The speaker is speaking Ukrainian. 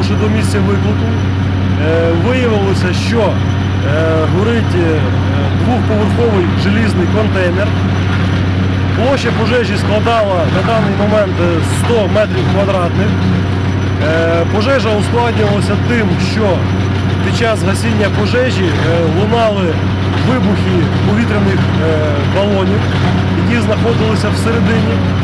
Уже до місця виклику е, виявилося, що е, горить е, двохповерховий желізний контейнер. Площа пожежі складала на даний момент 100 метрів квадратних. Пожежа ускладнювалася тим, що під час гасіння пожежі лунали вибухи повітряних балонів знаходилися всередині.